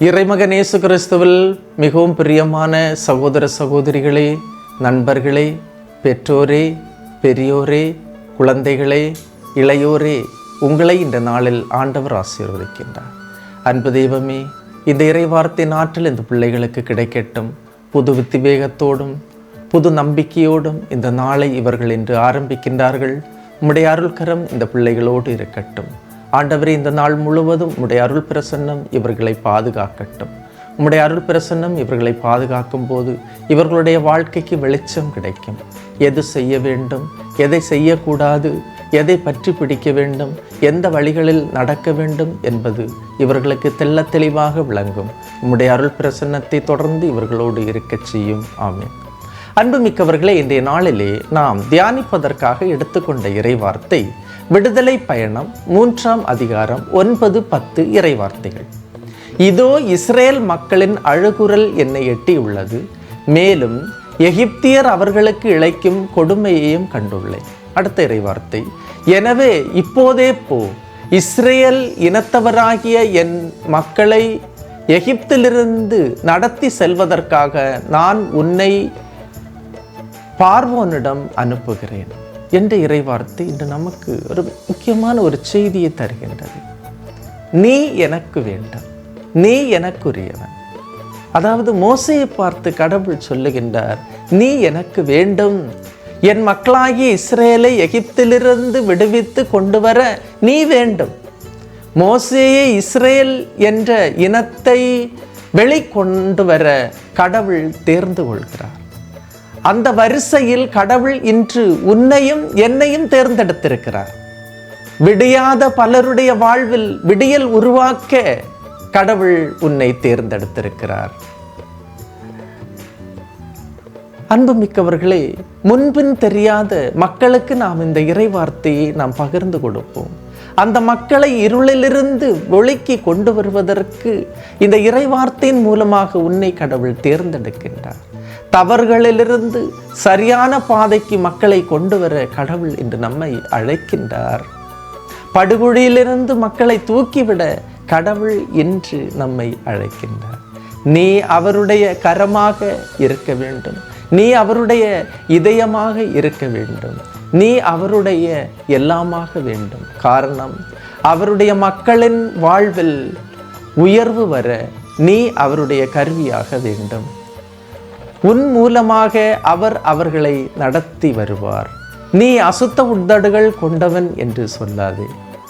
இறைமகன் இயேசு கிறிஸ்துவில் மிகவும் பிரியமான சகோதர சகோதரிகளே நண்பர்களே பெற்றோரே பெரியோரே குழந்தைகளே இளையோரே உங்களை இந்த நாளில் ஆண்டவர் ஆசீர்வதிக்கின்றார். அன்பு தெய்வமே இந்த இறைவார்த்தையின் ஆற்றல் இந்த பிள்ளைகளுக்கு கிடைக்கட்டும். புது வித்திவேகத்தோடும் புது நம்பிக்கையோடும் இந்த நாளை இவர்கள் இன்று ஆரம்பிக்கின்றார்கள். உம்முடைய அருள்கரம் இந்த பிள்ளைகளோடு இருக்கட்டும். ஆண்டவரே இந்த நாள் முழுவதும் உம்முடைய அருள் பிரசன்னம் இவர்களை பாதுகாக்கட்டும். உம்முடைய அருள் பிரசன்னம் இவர்களை பாதுகாக்கும் போது இவர்களுடைய வாழ்க்கைக்கு வெளிச்சம் கிடைக்கும். எது செய்ய வேண்டும் எதை செய்யக்கூடாது எதை பற்றி பிடிக்க வேண்டும் எந்த வழிகளில் நடக்க வேண்டும் என்பது இவர்களுக்கு தெள்ளத் தெளிவாக விளங்கும். உம்முடைய அருள் பிரசன்னத்தை தொடர்ந்து இவர்களோடு இருக்கச் செய்யும். ஆமேன். அன்புமிக்கவர்களே இன்றைய நாளிலே நாம் தியானிப்பதற்காக எடுத்துக்கொண்ட இறைவார்த்தை விடுதலை பயணம் மூன்றாம் அதிகாரம் ஒன்பது பத்து இறைவார்த்தைகள். இதோ இஸ்ரேல் மக்களின் அழுகுரல் என்னை எட்டியுள்ளது மேலும் எகிப்தியர் அவர்களுக்கு இழைக்கும் கொடுமையையும் கண்டுள்ளேன். அடுத்த இறைவார்த்தை எனவே இப்போதே போ இஸ்ரேல் இனத்தவராகிய என் மக்களை எகிப்திலிருந்து நடத்தி செல்வதற்காக நான் உன்னை பார்வோனிடம் அனுப்புகிறேன் என்ற இறைவார்த்தை இன்று நமக்கு ஒரு முக்கியமான ஒரு செய்தியை தருகின்றது. நீ எனக்கு வேண்டும். நீ எனக்குரியவன். அதாவது மோசையை பார்த்து கடவுள் சொல்லுகின்றார் நீ எனக்கு வேண்டும். என் மக்களாகிய இஸ்ரேலை எகிப்திலிருந்து விடுவித்து கொண்டு வர நீ வேண்டும். மோசையை இஸ்ரேல் என்ற இனத்தை வெளிக்கொண்டு வர கடவுள் தேர்ந்து கொள்கிறார். அந்த வரிசையில் கடவுள் இன்று உன்னையும் என்னையும் தேர்ந்தெடுத்திருக்கிறார். விடியாத பலருடைய வாழ்வில் விடியல் உருவாக்க கடவுள் உன்னை தேர்ந்தெடுத்திருக்கிறார். அன்புமிக்கவர்களே முன்பின் தெரியாத மக்களுக்கு நாம் இந்த இறை வார்த்தையை நாம் பகிர்ந்து கொடுப்போம். அந்த மக்களை இருளிலிருந்து ஒழுக்கி கொண்டு வருவதற்கு இந்த இறை வார்த்தையின் மூலமாக உன்னை கடவுள் தேர்ந்தெடுக்கின்றார். தவறுகளிலிருந்து சரியான பாதைக்கு மக்களை கொண்டு வர கடவுள் இன்று நம்மை அழைக்கின்றார். படுகொழியிலிருந்து மக்களை தூக்கிவிட கடவுள் என்று நம்மை அழைக்கின்றார். நீ அவருடைய கரமாக இருக்க வேண்டும். நீ அவருடைய இதயமாக இருக்க வேண்டும். நீ அவருடைய எல்லாமாக வேண்டும். காரணம் அவருடைய மக்களின் வாழ்வில் உயர்வு வர நீ அவருடைய கருவியாக வேண்டும். உன் மூலமாக அவர் அவர்களை நடத்தி வருவார். நீ அசுத்த உட்தடுகள் கொண்டவன் என்று சொல்லாதே.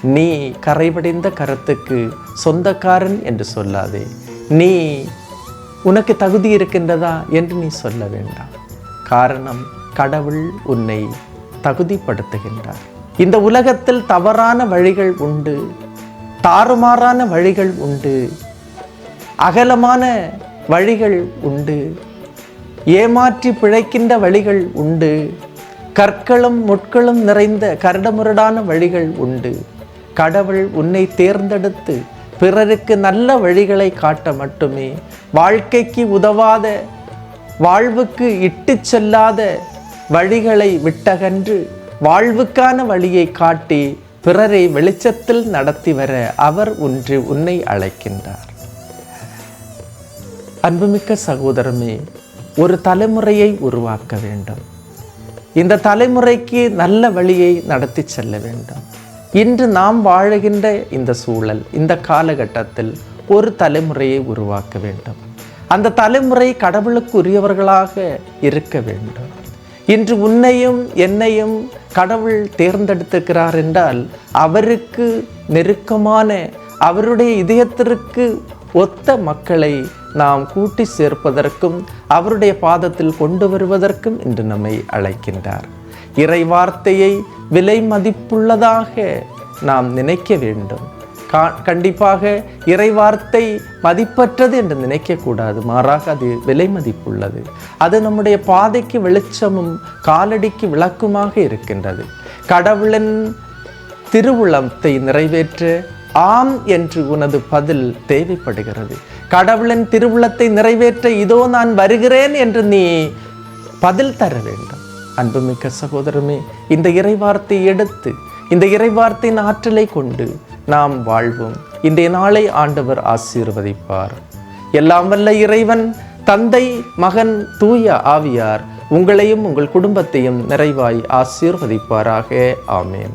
நீ கரைபடிந்த கரத்துக்கு சொந்தக்காரன் என்று சொல்லாதே. நீ உனக்கு தகுதி இருக்கின்றதா என்று நீ சொல்ல வேண்டாம். காரணம் கடவுள் உன்னை தகுதிப்படுத்துகின்றார். இந்த உலகத்தில் தவறான வழிகள் உண்டு தாறுமாறான வழிகள் உண்டு அகலமான வழிகள் உண்டு. ஏமாற்றி பிழைக்கின்ற வழிகள் உண்டு. கற்களும் முட்களும் நிறைந்த கரடமுரடான வழிகள் உண்டு. கடவுள் உன்னை தேர்ந்தெடுத்து பிறருக்கு நல்ல வழிகளை காட்ட மட்டுமே வாழ்க்கைக்கு உதவாத வாழ்வுக்கு இட்டுச் செல்லாத வழிகளை விட்டகன்று வாழ்வுக்கான வழியை காட்டி பிறரை வெளிச்சத்தில் நடத்தி வர அவர் ஒன்று உன்னை அழைக்கின்றார். அன்புமிக்க சகோதரமே ஒரு தலைமுறையை உருவாக்க வேண்டும். இந்த தலைமுறைக்கு நல்ல வழியை நடத்தி செல்ல வேண்டும். இன்று நாம் வாழுகின்ற இந்த சூழல் இந்த காலகட்டத்தில் ஒரு தலைமுறையை உருவாக்க வேண்டும். அந்த தலைமுறை கடவுளுக்கு உரியவர்களாக இருக்க வேண்டும். இன்று உன்னையும் என்னையும் கடவுள் தேர்ந்தெடுத்திருக்கிறார் என்றால் அவருக்கு நெருக்கமான அவருடைய இதயத்திற்கு ஒத்த மக்களை நாம் கூட்டி சேர்ப்பதற்கும் அவருடைய பாதத்தில் கொண்டு வருவதற்கும் இன்று நம்மை அழைக்கின்றார். இறை வார்த்தையை விலை மதிப்புள்ளதாக நாம் நினைக்க வேண்டும். கா- கண்டிப்பாக இறை வார்த்தை மதிப்பற்றது என்று நினைக்கக்கூடாது மாறாக அது விலை மதிப்புள்ளது. அது நம்முடைய பாதைக்கு வெளிச்சமும் காலடிக்கு விளக்குமாக இருக்கின்றது. கடவுளின் திருவுளத்தை நிறைவேற்ற ஆம் என்று உனது பதில் தேவைப்படுகிறது. கடவுளின் திருவுளத்தை நிறைவேற்ற இதோ நான் வருகிறேன் என்று நீ பதில் தர வேண்டும். அன்புமிக்க சகோதரமே இந்த இறைவார்த்தை எடுத்து இந்த இறைவார்த்தையின் ஆற்றலை கொண்டு நாம் வாழ்வோம். இன்றைய நாளை ஆண்டவர் ஆசீர்வதிப்பார். எல்லாம் வல்ல இறைவன் தந்தை மகன் தூய ஆவியார் உங்களையும் உங்கள் குடும்பத்தையும் நிறைவாய் ஆசீர்வதிப்பாராக. ஆமேன்.